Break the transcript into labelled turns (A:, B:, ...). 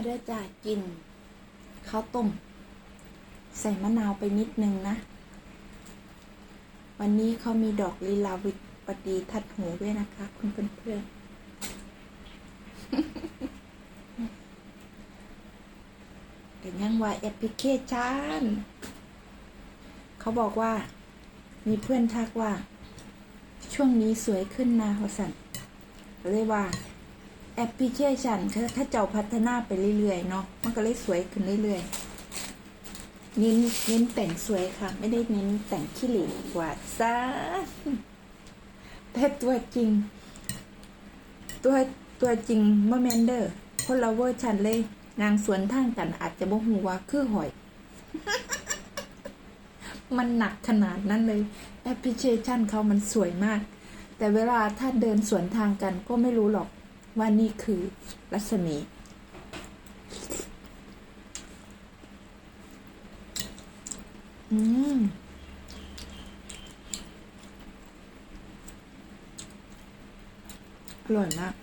A: มาได้จ้ากินข้าวต้ม ใส่มะนาวไปนิดนึงนะ วันนี้เขามีดอกลีลาวิปดีทัดหูด้วยนะคะ คุณเพื่อนๆแต่ยังว่าแอปพลิเคชันเขาบอกว่า มีเพื่อนทักว่า ช่วงนี้สวยขึ้นนะเขาสั่นเลยว่า แอปพลิเคชันเขาถ้าเจ้าพัฒนาไปเรื่อยๆเนาะมันก็เลยสวยขึ้นเรื่อยๆเน้นเน้นแต่งสวยค่ะ ไม่ได้เน้นแต่งขี้เหร่กว่าซะแต่ตัวจริง ตัวตัวจริงเมื่อแมนเดอร์คนละเวอร์ชันเลย นางสวนทางกันอาจจะบ่ฮู้ว่าคือหอย มันหนักขนาดนั้นเลย แอปพลิเคชันเขามันสวยมาก แต่เวลาถ้าเดินสวนทางกันก็ไม่รู้หรอก ว่านี่คือรัศมี อืมอร่อยมาก